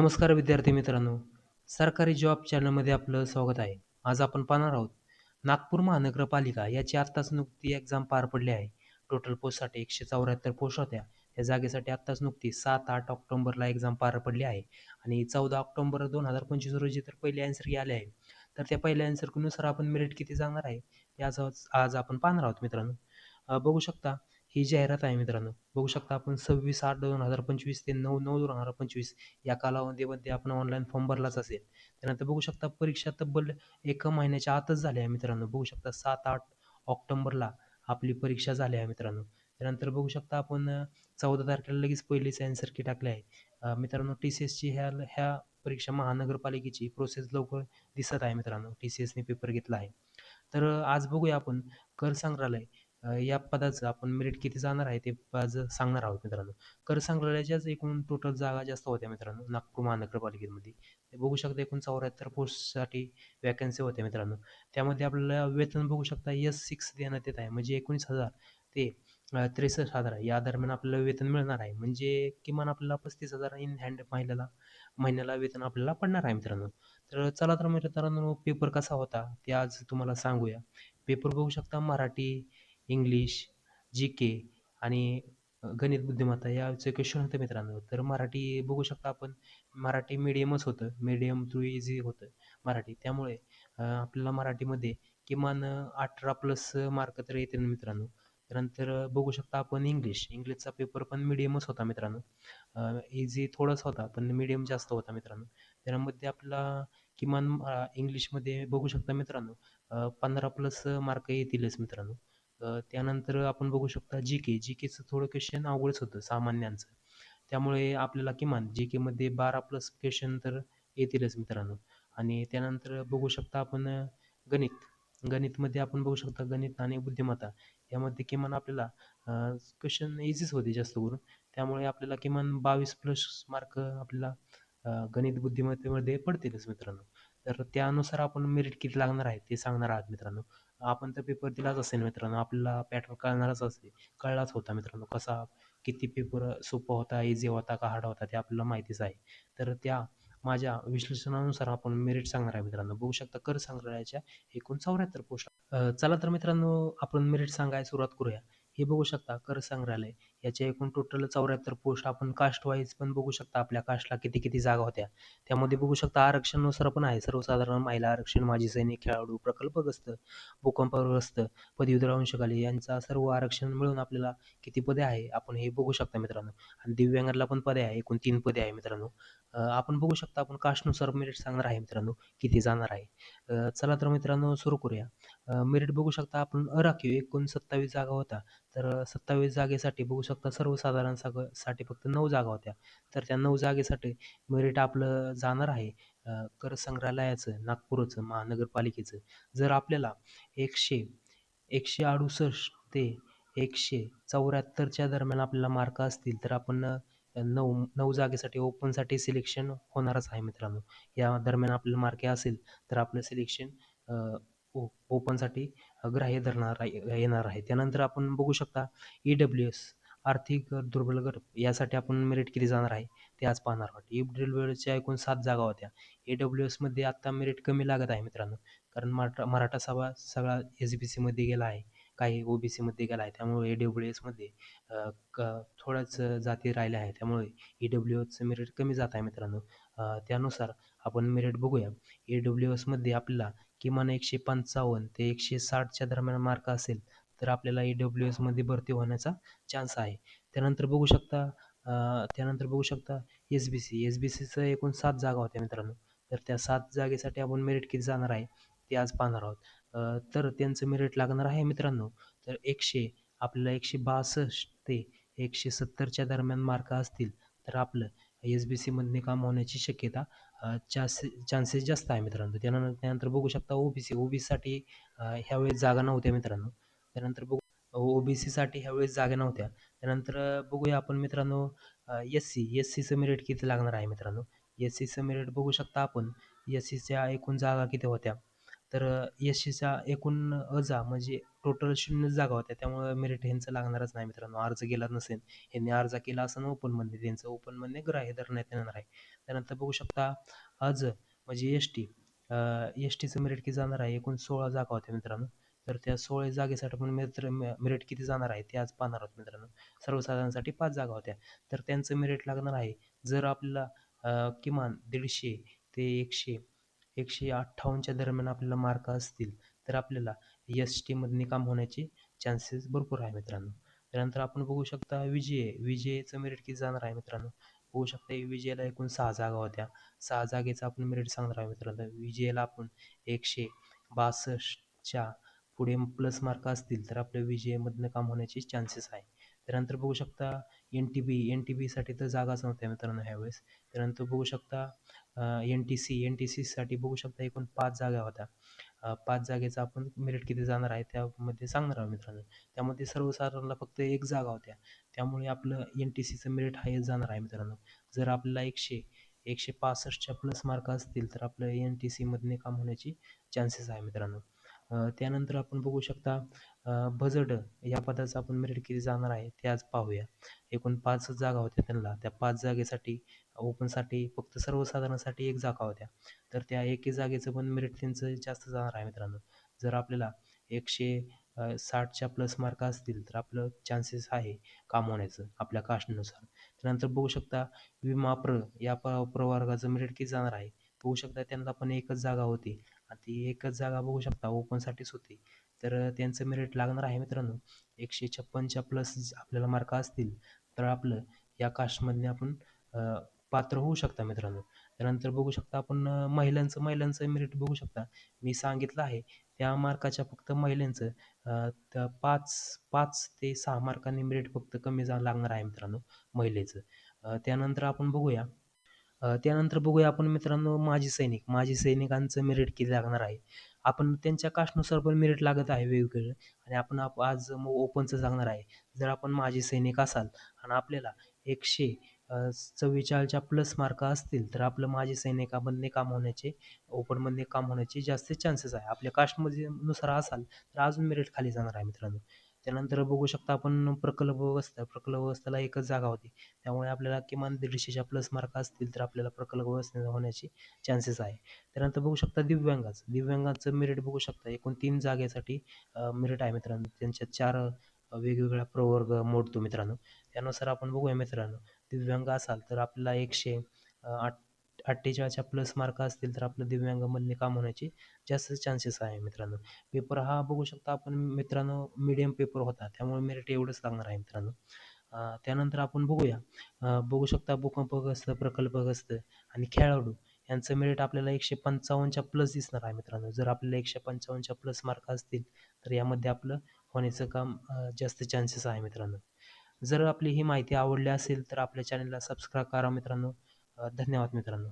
नमस्कार विद्यार्थी मित्रांनो सरकारी जॉब चॅनलमध्ये आपलं स्वागत आहे. आज आपण पाहणार आहोत नागपूर महानगरपालिका याची आत्ताच नुकती एक्झाम पार पडली आहे. टोटल पोस्टसाठी एकशे चौऱ्याहत्तर पोस्ट होत्या. या जागेसाठी आत्ताच नुकती सात आठ ऑक्टोबरला एक्झाम पार पडली आहे. आणि चौदा ऑक्टोबर दोन हजार पंचवीस रोजी तर पहिले आन्सर आले आहे. तर त्या पहिल्या आन्सरनुसार आपण मेरिट किती जाणार आहे ते आज आज आपण पाहणार आहोत मित्रांनो. बघू शकता ही जाहिरात आहे मित्रांनो. बघू शकता आपण सव्वीस आठ दोन हजार पंचवीस ते नऊ नऊ दोन हजार पंचवीस या कालावधीमध्ये आपण ऑनलाईन फॉर्म भरलाच असेल. त्यानंतर बघू शकता परीक्षा तब्बल एका महिन्याच्या आतच झाली आहे मित्रांनो. बघू शकता सात आठ ऑक्टोबरला आपली परीक्षा झाली आहे मित्रांनो. त्यानंतर बघू शकता आपण चौदा तारखेला लगेच पहिलीच आन्सर की टाकले आहे. मित्रांनो टी सी एसची ह्या ह्या परीक्षा महानगरपालिकेची प्रोसेस लवकर दिसत आहे मित्रांनो. टी सी एसने पेपर घेतला आहे. तर आज बघूया आपण कर संग्रहालय अ, या पदाचं आपण मेरिट किती जाणार आहे ते आज सांगणार आहोत मित्रांनो. कर संग्रहालयाच्याच एकूण टोटल जागा जास्त होत्या मित्रांनो नागपूर महानगरपालिकेमध्ये. ते बघू शकता एकूण चौऱ्याहत्तर पोस्टसाठी वॅकन्सी होत्या मित्रांनो. त्यामध्ये आपल्याला वेतन बघू शकता एस सिक्स देण्यात येत आहे म्हणजे एकोणीस हजार ते अ, त्रेसष्ट हजार. या दरम्यान आपल्याला वेतन मिळणार आहे म्हणजे किमान आपल्याला पस्तीस हजार इन हँड महिन्याला महिन्याला वेतन आपल्याला पडणार आहे मित्रांनो. तर चला तर मित्रांनो पेपर कसा होता ते आज तुम्हाला सांगूया. पेपर बघू शकता मराठी इंग्लिश जी के आणि गणित बुद्धिमत्ता याचे क्वेश्चन होते मित्रांनो. तर मराठी बघू शकता आपण. मराठी मीडियमच होतं. मीडियम थ्रू इझी होतं मराठी. त्यामुळे आपल्याला मराठीमध्ये किमान अठरा प्लस मार्क तर येतील मित्रांनो. त्यानंतर बघू शकता आपण इंग्लिश. इंग्लिशचा पेपर पण मीडियमच होता मित्रांनो. इझी थोडाच होता पण मीडियम जास्त होता मित्रांनो. त्यामध्ये आपला किमान इंग्लिशमध्ये बघू शकता मित्रांनो पंधरा प्लस मार्क येतीलच मित्रांनो. त्यानंतर आपण बघू शकता जी के जी केचं थोडं क्वेश्चन अवघडच होतं सामान्यांचं. त्यामुळे आपल्याला किमान जी केमध्ये बारा प्लस क्वेश्चन तर येतीलच मित्रांनो. आणि त्यानंतर बघू शकता आपण गणित. गणितमध्ये आपण बघू शकता गणित आणि बुद्धिमत्ता. यामध्ये किमान आपल्याला क्वेश्चन इझीच होते जास्त करून. त्यामुळे आपल्याला किमान बावीस प्लस मार्क आपल्याला गणित बुद्धिमत्तेमध्ये पडतीलच मित्रांनो. तर त्यानुसार आपण मेरिट किती लागणार आहे ते सांगणार आहात मित्रांनो. आपण तर पेपर दिलाच असेल मित्रांनो. आपल्याला पॅटर्न कळणारच असेल. कळलाच होता मित्रांनो कसा किती पेपर सोपा होता इझी होता का हार्ड होता ते आपल्याला माहितीच आहे. तर त्या माझ्या विश्लेषणानुसार आपण मेरिट सांगणार आहे मित्रांनो. बघू शकता कर संग्रहालयाच्या एकूण चौऱ्याहत्तर पोस्ट चला तर मित्रांनो आपण मेरिट सांगायला सुरुवात करूया. हे बघू शकता कर संग्रहालय. याच्या एकूण टोटल चौऱ्याहत्तर पोस्ट आपण कास्ट वाईज पण बघू शकता आपल्या कास्टला किती किती जागा होत्या. त्यामध्ये बघू शकता आरक्षणानुसार पण आहे. सर्वसाधारण महिला आरक्षण माजी सैनिक खेळाडू प्रकल्पग्रस्त भूकंपग्रस्त पदवीधर अंशकाली यांचा सर्व आरक्षण मिळून आपल्याला किती पदे आहे आपण हे बघू शकता मित्रांनो. आणि दिव्यांगाला पण पदे आहे एकूण तीन पदे आहे मित्रांनो. आपण बघू शकता आपण कास्टनुसार मेरिट सांगणार आहे मित्रांनो किती जाणार आहे. चला तर मित्रांनो सुरू करूया. मेरिट बघू शकता आपण. राखीव एकूण सत्तावीस जागा होता तर सत्तावीस जागेसाठी बघू शकता सर्वसाधारण सागसाठी फक्त नऊ जागा होत्या. तर त्या नऊ जागेसाठी मेरिट आपलं जाणार आहे अ, कर संग्रहालयाचं नागपूरचं महानगरपालिकेचं. जर आपल्याला एकशे एकशे अडुसष्ट ते एकशे चौऱ्याहत्तरच्या दरम्यान आपल्याला मार्क असतील तर आपण अ, नऊ नऊ जागेसाठी ओपनसाठी सिलेक्शन होणारच आहे मित्रांनो. या दरम्यान आपल्याला मार्क असेल तर आपलं सिलेक्शन ओपनसाठी ग्राह्य धरणार येणार आहे. त्यानंतर आपण बघू शकता ई डब्ल्यू एस आर्थिक दुर्बल गट यासाठी आपण मेरिट किती जाणार आहे ते आज पाहणार आहोत. ई डब्ल्यू एसच्या एकूण सात जागा होत्या. ए डब्ल्यू एसमध्ये आत्ता मेरिट कमी लागत आहे मित्रांनो कारण मराठा मराठा सभा सगळा एस बी सीमध्ये गेला आहे काही ओ बी सीमध्ये गेला आहे. त्यामुळे ए डब्ल्यू एसमध्ये क थोड्याच जाती राहिल्या आहे त्यामुळे ई डब्ल्यू एसचं मेरिट कमी जात आहे मित्रांनो. त्यानुसार आपण मेरिट बघूया. ए डब्ल्यू एसमध्ये आपल्याला किमान एकशे पंचावन्न ते एकशे साठच्या दरम्यान मार्क असेल तर आपल्याला ई डब्ल्यू एसमध्ये भरती होण्याचा चान्स आहे. त्यानंतर बघू शकता त्यानंतर बघू शकता S B C S B सीचं एकूण सात जागा होत्या मित्रांनो. तर त्या सात जागेसाठी आपण मेरिट किती जाणार आहे? ते आज पाहणार आहोत. तर त्यांचं मेरिट लागणार आहे मित्रांनो तर एकशे आपल्याला एकशे बासष्ट ते एकशे सत्तरच्या दरम्यान मार्क असतील तर आपलं एस बी सीमधने काम होण्याची शक्यता चान्से चान्सेस जास्त आहे मित्रांनो. त्यानंतर त्यानंतर बघू शकता O B C O B सीसाठी ह्यावेळेस जागा नव्हत्या मित्रांनो. त्यानंतर बघू ओ बी सीसाठी ह्यावेळेस जागा नव्हत्या. त्यानंतर बघूया आपण मित्रांनो एस सी एस सीचं मेरिट किती लागणार आहे मित्रांनो? एस सीचं मेरिट बघू शकता आपण. एस सीच्या एकूण जागा किती होत्या? तर एस सीचा एकूण अजा म्हणजे टोटल शून्य जागा होत्या. त्यामुळं मेरिट ह्यांचं लागणारच नाही मित्रांनो. अर्ज गेला नसेल यांनी अर्ज केला असं ओपनमध्ये त्यांचं ओपनमध्ये ग्राह्य धरण्यात येणार आहे त्यानंतर बघू शकता आज म्हणजे एस टी एस टीचं मेरिट किती जाणार आहे? एकूण सोळा जागा होत्या मित्रांनो. तर त्या सोळा जागेसाठी पण मित्र मेरिट किती जाणार आहे? ते आज पाहणार आहोत मित्रांनो. सर्वसाधारणसाठी पाच जागा होत्या. तर त्यांचं मेरिट लागणार आहे जर आपल्याला किमान दीडशे ते एकशे एकशे अठ्ठावन्नच्या दरम्यान आपल्याला मार्क असतील तर आपल्याला एस टीमध्ये काम होण्याचे चान्सेस भरपूर आहे मित्रांनो. त्यानंतर आपण बघू शकता विजय विजयचं मेरिट किती जाणार आहे मित्रांनो? बघू शकता विजयला एकूण सहा जागा होत्या. सहा जागेचं आपण मेरिट सांगणार आहे मित्रांनो. विजयला आपण एकशे बासष्टच्या पुढे प्लस मार्क असतील तर आपल्या विजयमधनं काम होण्याचे चान्सेस आहे. त्यानंतर बघू शकता N T B N T बीसाठी तर जागाच नव्हत्या मित्रांनो ह्यावेळेस. त्यानंतर बघू शकता N T C N T सीसाठी बघू शकता एकूण पाच जागा होत्या. पाच जागेचा आपण मेरिट किती जाणार आहे त्यामध्ये सांगणार आहोत मित्रांनो. त्यामध्ये सर्वसाधारणला फक्त एक जागा होत्या. त्यामुळे आपलं एन टी सीचं मेरिट हायच जाणार आहे मित्रांनो. जर आपल्याला एकशे एकशे पासष्टच्या प्लस मार्क असतील तर आपलं एन टी सीमधने काम होण्याची चान्सेस आहे मित्रांनो. त्यानंतर आपण बघू शकता बजड या पदाचं आपण मेरिट किती जाणार आहे ते आज पाहूया. एकूण पाच जागा होत्या त्यांना. त्या पाच जागेसाठी ओपनसाठी फक्त सर्वसाधारणसाठी एक जागा होत्या. तर त्या एके जागेचं पण मेरिट त्यांचं जास्त जाणार आहे मित्रांनो. जर आपल्याला एकशे साठच्या प्लस मार्क असतील तर आपलं चान्सेस आहे काम होण्याचं आपल्या कास्टनुसार त्यानंतर बघू शकता विमा प्र या प्रवर्गाचं मेरिट किती जाणार आहे? बघू शकता त्यांना पण एकच जागा होती. आणि ती एकच जागा बघू शकता ओपनसाठीच होती. तर त्यांचं मेरिट लागणार आहे मित्रांनो. एकशे छप्पनच्या प्लस आपल्याला मार्क असतील तर आपलं या कास्टमधने आपण पात्र होऊ शकता मित्रांनो. त्यानंतर बघू शकता आपण महिलांचं महिलांचं मेरिट बघू शकता. मी सांगितलं आहे त्या मार्काच्या फक्त महिलांचं पाच पाच ते सहा मार्कांनी मेरिट फक्त कमी जा लागणार आहे मित्रांनो महिलेचं. त्यानंतर आपण बघूया. त्यानंतर बघूया आपण मित्रांनो माजी सैनिक. माजी सैनिकांचं मेरिट किती लागणार आहे? आपण त्यांच्या कास्टनुसार पण मेरिट लागत आहे वेगवेगळं. आणि आपण आप आज मग ओपनचं सांगणार आहे. जर आपण माझे सैनिक असाल आणि आपल्याला एकशे चव्वेचाळीसच्या प्लस मार्क असतील तर आपलं माझी सैनिकामधले काम होण्याचे ओपनमधले काम होण्याचे जास्त चान्सेस आहे. आपल्या कास्टमध्ये नुसार असाल तर अजून मेरिट खाली जाणार आहे मित्रांनो. त्यानंतर बघू शकता आपण प्रकल्प व्यवस्था प्रकल्प व्यवस्थेला एकच जागा होती. त्यामुळे आपल्याला किमान दीडशेच्या प्लस मार्क असतील तर आपल्याला प्रकल्प व्यवस्था होण्याचे चान्सेस आहे. त्यानंतर बघू शकता दिव्यांगाचं. दिव्यांगाचं मेरिट बघू शकता. एकूण तीन जागेसाठी मेरिट आहे मित्रांनो. त्यांच्या चार वेगवेगळ्या प्रवर्ग मोडतो मित्रांनो. त्यानुसार आपण बघूया मित्रांनो. दिव्यांग असाल तर आपल्याला एकशे आठ अठ्ठेचाळीसच्या प्लस मार्क असतील तर आपलं दिव्यांगामधले काम होण्याचे जास्त चान्सेस आहे मित्रांनो. पेपर हा बघू शकता आपण मित्रांनो मीडियम पेपर होता. त्यामुळे मेरिट एवढंच लागणार आहे मित्रांनो. त्यानंतर आपण बघूया. बघू शकता भूकंपग्रस्त प्रकल्पग्रस्त आणि खेळाडू यांचं मेरिट आपल्याला एकशे पंचावन्नच्या प्लस दिसणार आहे मित्रांनो. जर आपल्याला एकशे पंचावन्नच्या प्लस मार्क असतील तर यामध्ये आपलं होण्याचं काम जास्त चान्सेस आहे मित्रांनो. जर आपली ही माहिती आवडली असेल तर आपल्या चॅनलला सबस्क्राईब करा मित्रांनो. धन्यवाद मित्रांनो.